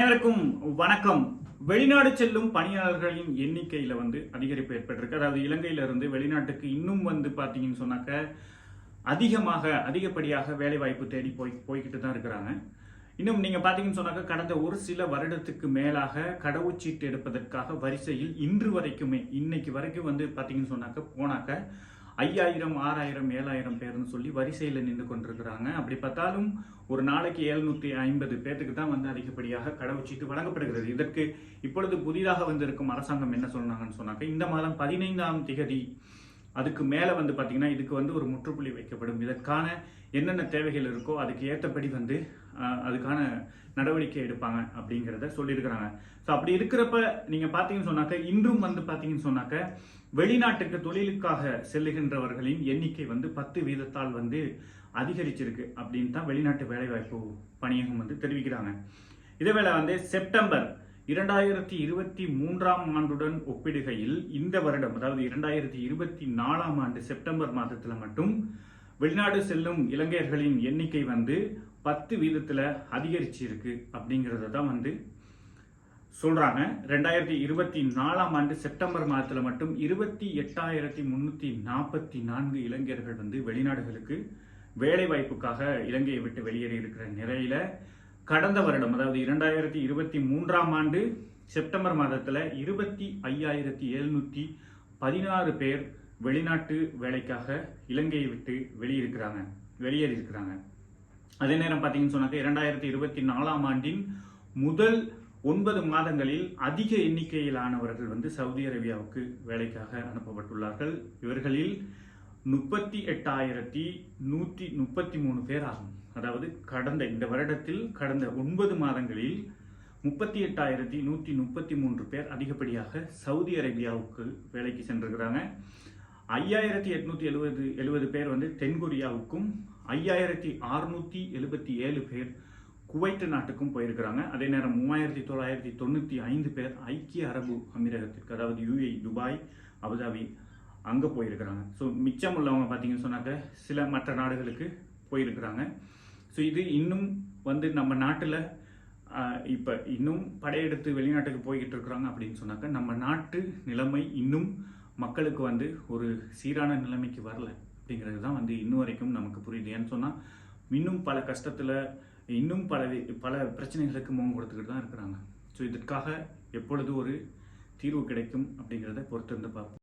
அனைவருக்கும் வணக்கம். வெளிநாடு செல்லும் பணியாளர்களின் எண்ணிக்கையில வந்து அதிகரிப்பு ஏற்பட்டிருக்கு. அதாவது இலங்கையில இருந்து வெளிநாட்டுக்கு இன்னும் வந்து பாத்தீங்கன்னு சொன்னாக்க அதிகமாக அதிகப்படியாக வேலை வாய்ப்பு தேடி போய் போய்கிட்டு தான் இருக்கிறாங்க. இன்னும் நீங்க பாத்தீங்கன்னு சொன்னாக்க கடந்த ஒரு சில வருடத்துக்கு மேலாக கடவுச்சீட்டு எடுப்பதற்காக வரிசையில் இன்று வரைக்குமே இன்னைக்கு வரைக்கும் வந்து பாத்தீங்கன்னு சொன்னாக்க போனாக்க ஐயாயிரம் ஆறாயிரம் ஏழாயிரம் பேர்னு சொல்லி வரிசையில் நின்று கொண்டிருக்கிறாங்க. அப்படி பார்த்தாலும் ஒரு நாளைக்கு எழுநூத்தி ஐம்பது பேர்த்துக்கு தான் வந்து அதிகப்படியாக கடவுச்சீட்டு வழங்கப்படுகிறது. இதற்கு இப்பொழுது புதிதாக வந்திருக்கும் அரசாங்கம் என்ன சொன்னாங்கன்னு சொன்னாக்க இந்த மாதம் பதினைந்தாம் திகதி அதுக்கு மேலே வந்து பார்த்தீங்கன்னா இதுக்கு வந்து ஒரு முற்றுப்புள்ளி வைக்கப்படும். இதற்கான என்னென்ன தேவைகள் இருக்கோ அதுக்கு ஏற்றபடி வந்து அதுக்கான நடவடிக்கை எடுப்பாங்க அப்படிங்கிறத சொல்லியிருக்கிறாங்க. ஸோ அப்படி இருக்கிறப்ப நீங்கள் பார்த்தீங்கன்னு சொன்னாக்க இன்றும் வந்து பார்த்தீங்கன்னு சொன்னாக்க வெளிநாட்டுக்கு தொழிலுக்காக செல்லுகின்றவர்களின் எண்ணிக்கை வந்து பத்து வீதத்தால் வந்து அதிகரிச்சிருக்கு அப்படின்னு தான் வெளிநாட்டு வேலைவாய்ப்பு பணியகம் வந்து தெரிவிக்கிறாங்க. இதேவேளை வந்து செப்டம்பர் இரண்டாயிரத்தி இருபத்தி மூன்றாம் ஆண்டுடன் ஒப்பிடுகையில் இந்த வருடம் அதாவது இரண்டாயிரத்தி இருபத்தி நாலாம் ஆண்டு செப்டம்பர் மாதத்தில் மட்டும் வெளிநாடு செல்லும் இலங்கையர்களின் எண்ணிக்கை வந்து பத்து வீதத்தில் அதிகரிச்சு இருக்கு அப்படிங்கிறத தான் வந்து சொல்கிறாங்க ரெண்டாயிரத்தி இருபத்தி நாலாம் ஆண்டு செப்டம்பர் மாதத்தில் மட்டும் இருபத்தி எட்டாயிரத்தி முந்நூற்றி நாற்பத்தி நான்கு இளைஞர்கள் வந்து வெளிநாடுகளுக்கு வேலைவாய்ப்புக்காக இலங்கையை விட்டு வெளியேறி இருக்கிற நிலையில் கடந்த வருடம் அதாவது இரண்டாயிரத்தி இருபத்தி மூன்றாம் ஆண்டு செப்டம்பர் மாதத்துல இருபத்தி ஐயாயிரத்தி எழுநூத்தி பதினாறு பேர் வெளிநாட்டு வேலைக்காக இலங்கையை விட்டு வெளியிருக்கிறாங்க வெளியேறி இருக்கிறாங்க அதே நேரம் பார்த்தீங்கன்னு சொன்னாக்க இரண்டாயிரத்தி இருபத்தி நாலாம் ஆண்டின் முதல் ஒன்பது மாதங்களில் அதிக எண்ணிக்கையிலானவர்கள் வந்து சவுதி அரேபியாவுக்கு வேலைக்காக அனுப்பப்பட்டுள்ளார்கள். இவர்களில் முப்பத்தி எட்டாயிரத்தி நூற்றி முப்பத்தி மூணு பேர் ஆகும் அதாவது கடந்த இந்த வருடத்தில் கடந்த ஒன்பது மாதங்களில் முப்பத்தி எட்டாயிரத்தி நூற்றி முப்பத்தி மூன்று பேர் அதிகப்படியாக சவுதி அரேபியாவுக்கு வேலைக்கு சென்றிருக்கிறாங்க. ஐயாயிரத்தி எட்நூத்தி எழுபது எழுபது பேர் வந்து தென்கொரியாவுக்கும் ஐயாயிரத்தி அறுநூத்தி எழுபத்தி ஏழு பேர் குவைட் நாட்டுக்கும் போயிருக்கிறாங்க. அதே நேரம் மூவாயிரத்தி தொள்ளாயிரத்தி தொண்ணூற்றி ஐந்து பேர் ஐக்கிய அரபு அமீரகத்திற்கு அதாவது யுஏ துபாய் அபுதாபி அங்கே போயிருக்கிறாங்க. ஸோ மிச்சம் உள்ளவங்க பார்த்தீங்கன்னு சொன்னாக்க சில மற்ற நாடுகளுக்கு போயிருக்கிறாங்க. ஸோ இது இன்னும் வந்து நம்ம நாட்டில் இப்போ இன்னும் படையெடுத்து வெளிநாட்டுக்கு போய்கிட்டு இருக்கிறாங்க அப்படின்னு சொன்னாக்க நம்ம நாட்டு நிலைமை இன்னும் மக்களுக்கு வந்து ஒரு சீரான நிலைமைக்கு வரல அப்படிங்கிறது தான் வந்து இன்னும் வரைக்கும் நமக்கு புரியுது. ஏன்னு சொன்னால் இன்னும் பல கஷ்டத்தில் இன்னும் பல பல பிரச்சனைகளுக்கு முகம் கொடுத்துக்கிட்டு தான் இருக்கிறாங்க. ஸோ இதற்காக எப்பொழுது ஒரு தீர்வு கிடைக்கும் அப்படிங்கிறத பொறுத்திருந்து பார்ப்போம்.